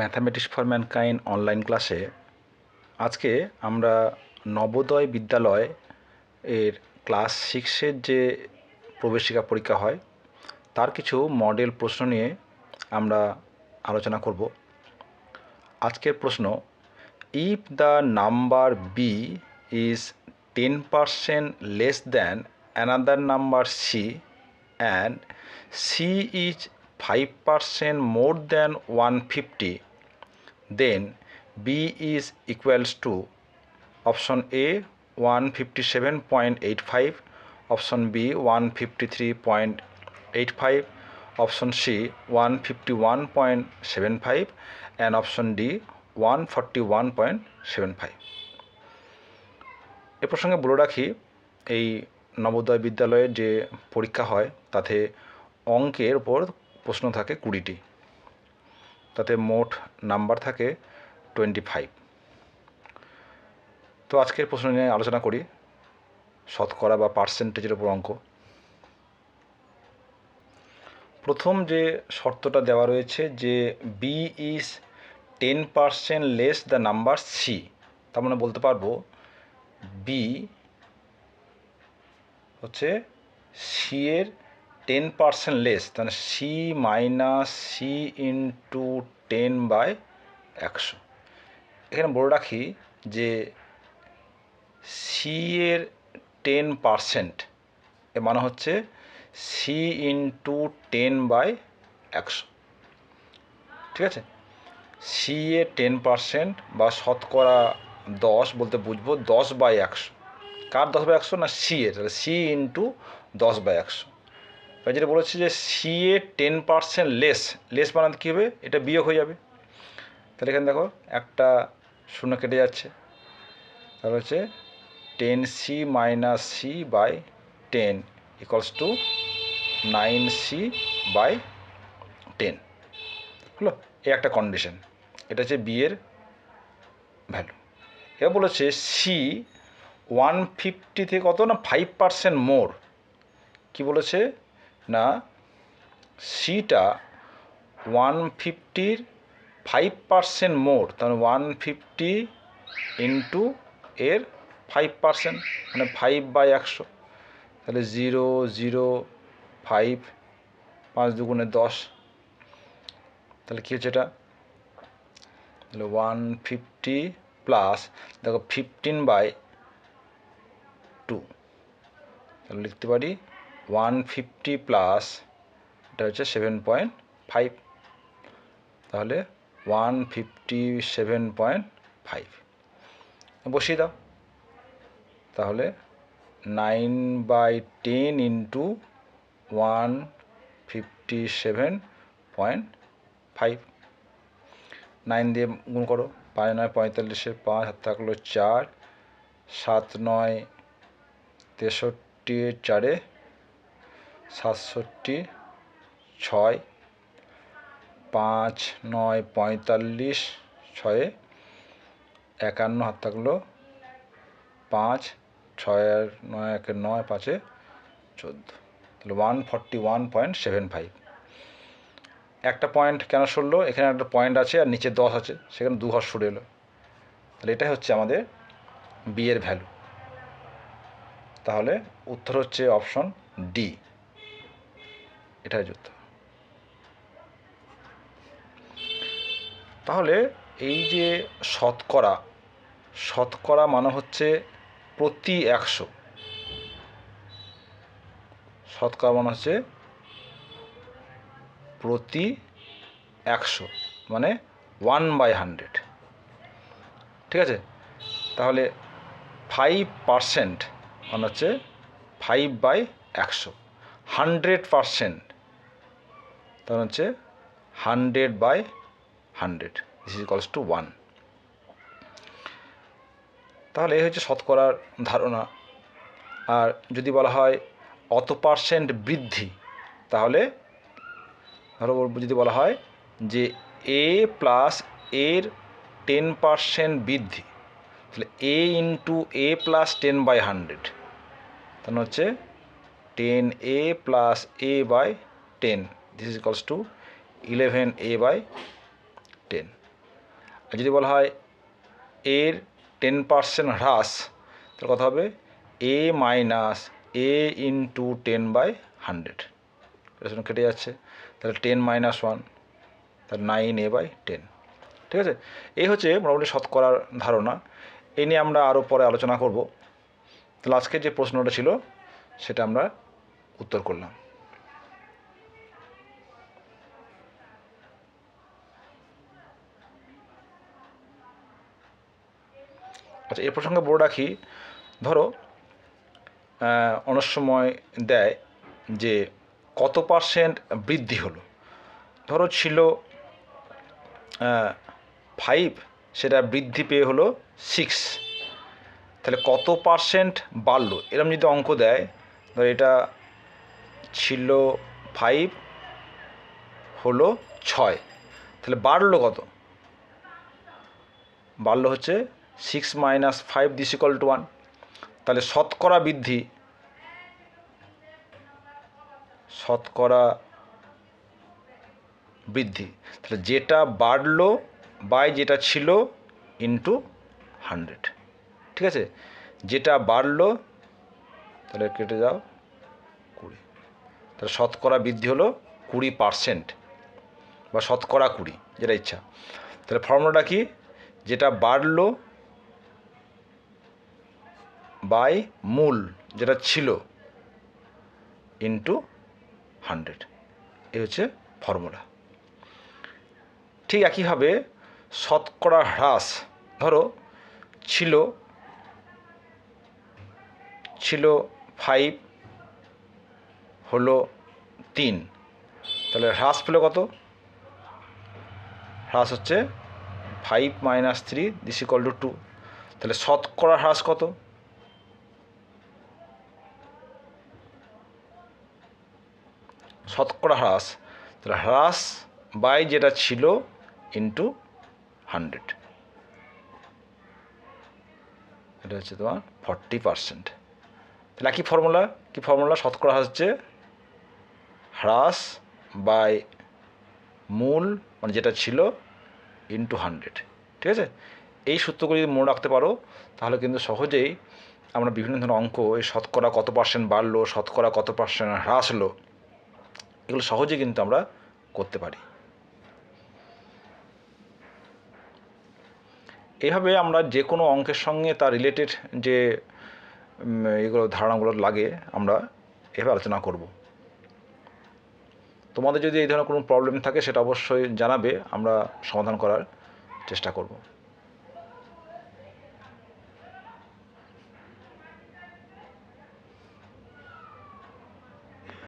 Mathematics for mankind online ক্লাসে আজকে আমরা নবোদয় বিদ্যালয় এর ক্লাস সিক্সের যে প্রবেশিকা পরীক্ষা হয়, তার কিছু মডেল প্রশ্ন নিয়ে আমরা আলোচনা করব। আজকের প্রশ্ন if the number B is ten percent less than another number C and C is five percent more than one fifty then b is equals to option a 157.85 option b 153.85 option c 151.75 and option d 141.75 এ প্রসঙ্গে বলে রাখি, এই নবোদয় বিদ্যালয়ের যে পরীক্ষা হয়, তাতে অঙ্কের ওপর প্রশ্ন থাকে কুড়িটি। তাতে মোট নাম্বার থাকে টোয়েন্টি ফাইভ। তো আজকের প্রশ্ন নিয়ে আলোচনা করি। শতকরা বা পার্সেন্টেজের উপর অঙ্ক। প্রথম যে শর্তটা দেওয়া রয়েছে যে B is ten percent less the number C তার মানে বলতে পারব বি হচ্ছে সি এর টেন পার্সেন্ট লেস তাহলে C minus C into ten by একশো। এখানে বলে রাখি যে সি এর টেন পার্সেন্ট এর মানে হচ্ছে সি ইন্টু টেন বাই একশো। ঠিক আছে? সি এ টেন পার্সেন্ট বা শতকরা দশ বলতে বুঝব দশ বাই একশো। কার দশ বাই একশো না সি এর? তাহলে সি ইন্টু দশ বাই একশো। এবার যেটা বলেছি যে সি এ টেন পার্সেন্ট লেস লেস বানাতে কী হবে? এটা বিয়োগ হয়ে যাবে। তাহলে এখানে দেখো, একটা শূন্য কেটে যাচ্ছে। তাহলে হচ্ছে ten C minus C by ten equals to nine C by ten হলো? এই একটা কন্ডিশন এটা হচ্ছে বিয়ের ভ্যালু এবার বলেছে সি ওয়ান ফিফটি থেকে কত? না ফাইভ পার্সেন্ট মোর কী বলেছে? না, সিটা ওয়ান ফিফটির ফাইভ পার্সেন্ট মোর তাহলে ওয়ান ফিফটি ইন্টু এর ফাইভ পার্সেন্ট মানে ফাইভ বাই একশো। তাহলে জিরো জিরো ফাইভ পাঁচ দুগুণে দশ। তাহলে কী হচ্ছে এটা? তাহলে ওয়ান ফিফটি প্লাস দেখো ফিফটিন বাই টু তাহলে লিখতে পারি ওয়ান ফিফটি প্লাস এটা হচ্ছে সেভেন পয়েন্ট ফাইভ তাহলে one fifty seven point five বসিয়ে দাও। তাহলে nine by ten into one fifty seven point five nine দিয়ে গুণ করো, পাঁচ নয় পঁয়তাল্লিশে পাঁচ হাত থাকল চার, সাত নয় তেষট্টি, চারে সাতষট্টি, ছয়, পাঁচ, নয়, পঁয়তাল্লিশ, ছয়ে একান্ন হাত থাকল পাঁচ, ছয় আর নয়, একে নয়, পাঁচে চোদ্দ। তাহলে one forty one point seven five একটা পয়েন্ট কেন সরলো? এখানে একটা পয়েন্ট আছে আর নিচে দশ আছে, সেখানে দু ঘর সরে এলো। তাহলে এটাই হচ্ছে আমাদের বি এর ভ্যালু তাহলে উত্তর হচ্ছে অপশন ডি এটাই যুক্ত তাহলে এই যে শতকরা শতকরা মানে হচ্ছে প্রতি একশো। শতকরা মানে হচ্ছে প্রতি একশো মানে ওয়ান বাই হান্ড্রেড ঠিক আছে? তাহলে ফাইভ পারসেন্ট মানে হচ্ছে ফাইভ বাই একশো। হান্ড্রেড পারসেন্ট তখন হচ্ছে hundred by hundred. This is equals to one তাহলে এই হচ্ছে শতকরার ধারণা। আর যদি বলা হয় অত পার্সেন্ট বৃদ্ধি, তাহলে ধরো যদি বলা হয় যে এ প্লাস এর টেন পার্সেন্ট বৃদ্ধি, তাহলে A into A plus ten by hundred তাহলে হচ্ছে ten A plus A by ten this is equals to eleven A by ten আর যদি বলা হয় এর টেন পার্সেন্ট হ্রাস, তাহলে কথা হবে? A minus A into ten by hundred এটা কেটে যাচ্ছে। তাহলে টেন মাইনাস ওয়ান তাহলে নাইন এ বাই টেন ঠিক আছে? এই হচ্ছে মোটামুটি শতকরার ধারণা। এই নিয়ে আমরা আরও পরে আলোচনা করব। তাহলে আজকে যে প্রশ্নটা ছিল, সেটা আমরা উত্তর করলাম। আচ্ছা এ প্রসঙ্গে বলে রাখি, ধরো অনেক সময় দেয় যে কত পার্সেন্ট বৃদ্ধি হলো? ধরো ছিল ফাইভ সেটা বৃদ্ধি পেয়ে হলো সিক্স তাহলে কত পার্সেন্ট বাড়লো? এরকম যদি অঙ্ক দেয়, ধর এটা ছিল ফাইভ হলো ছয়, তাহলে বাড়লো কত? বাড়লো হচ্ছে six minus five this equal to one, তাহলে শতকরা বৃদ্ধি শতকরা বৃদ্ধি, তাহলে যেটা বাড়লো বাই যেটা ছিল ইন্টু হান্ড্রেড ঠিক আছে? যেটা বাড়লো, তাহলে কেটে যাও কুড়ি, তাহলে শতকরা বৃদ্ধি হলো কুড়ি পার্সেন্ট বা শতকরা কুড়ি, যেটা ইচ্ছা। তাহলে ফর্মুলাটা কি? যেটা বাড়লো বাই মূল, যেটা ছিল ইন্টু হান্ড্রেড এই হচ্ছে ফর্মুলা ঠিক একইভাবে শতকরা হ্রাস, ধরো, ছিল ছিল ফাইভ হলো তিন। তাহলে হ্রাস পেল কত? হ্রাস হচ্ছে five minus three this equal to two তাহলে শতকরা হ্রাস কত? শতকরা হ্রাস। তাহলে হ্রাস বাই যেটা ছিল ইন্টু হান্ড্রেড এটা হচ্ছে তোমার ফর্টি পার্সেন্ট তাহলে একই ফর্মুলা কী ফর্মুলা শতকরা হচ্ছে হ্রাস বাই মূল মানে যেটা ছিল ইন্টু হান্ড্রেড ঠিক আছে? এই সূত্রগুলি যদি মনে রাখতে পারো, তাহলে কিন্তু সহজেই আমরা বিভিন্ন ধরনের অঙ্ক, এই শতকরা কত পার্সেন্ট বাড়লো, শতকরা কত পার্সেন্ট হ্রাস হলো এগুলো সহজে কিন্তু আমরা করতে পারি। এইভাবে আমরা যে কোনো অঙ্কের সঙ্গে তার রিলেটেড যে এগুলো ধারণাগুলো লাগে, আমরা এভাবে আলোচনা করব। তোমাদের যদি এই ধরনের কোনো প্রবলেম থাকে, সেটা অবশ্যই জানাবে, আমরা সমাধান করার চেষ্টা করব।